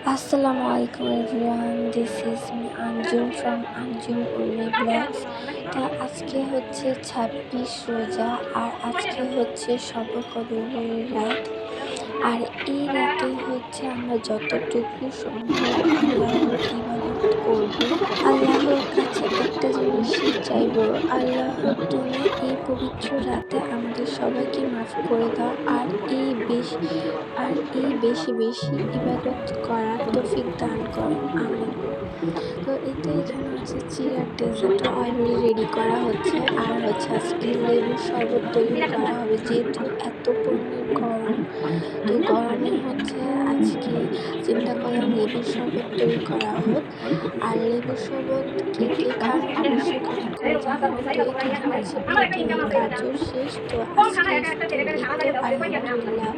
Assalamu আলাইকুম everyone. This is me, Anjum from Anjum Urmi blogs তা আজকে হচ্ছে ছাব্বিশ রোজা, আর আজকে হচ্ছে শবকদরের রাত। আর এই রাতে হচ্ছে আমরা যতটুকু সম্ভব ইবাদত করব। আল্লাহর একটা জিনিসই চাইব। আল্লাহ তুমি এই পবিত্র রাতে আমাদের সবাইকে মাফ করে দাও। আর এই বেশি আর এই বেশি বেশি ইবাদত করার তৌফিক দান করো। আমি তো এই তো এখানে হচ্ছে চিয়ার ডেজার্ট অলরেডি রেডি করা হচ্ছে। আর হচ্ছে আজকে লেবুর শরবত তৈরি করা হবে। যেহেতু এত গরমে হচ্ছে আজকে চিন্তা করলাম লেবুর শরবত তৈরি করা হোক। আর লেবুর শরবত কে কে খান অবশ্যই কমেন্ট করে জানাবেন তো এখানে হচ্ছে প্লেটে গাজর শেষ তো আজকে আলহামদুলিল্লাহ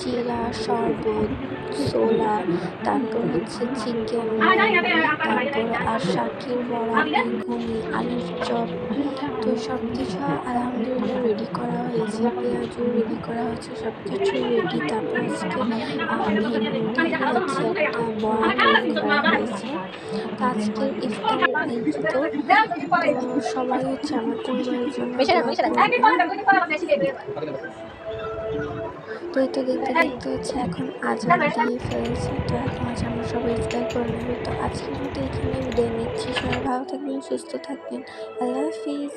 চিরা শরবত সোলা তারপর হচ্ছে চিকেন তারপর আর শাকের বড়া বেগুনি আলুর চপ। তো সব কিছু আলহামদুলিল্লাহ রেডি করা হয়েছে পেঁয়াজও রেডি করা হয়েছে সব কিছু রেডি তারপর আজকে হচ্ছে একটা বড়া তৈরি করা হয়েছে। তো আজকের আয়োজিত সবাই হচ্ছে আমার পরিবারের জন্য তো এটা দেখতে দেখতে হচ্ছে এখন আজান দিয়ে ফেলেছি, তো এখন আজ আমরা সবাই ইফতার করে নেব। তো আজকের মতো এখানে বিদায় নিচ্ছি। সবাই ভালো থাকবেন, সুস্থ থাকবেন। আল্লাহ হাফিজ।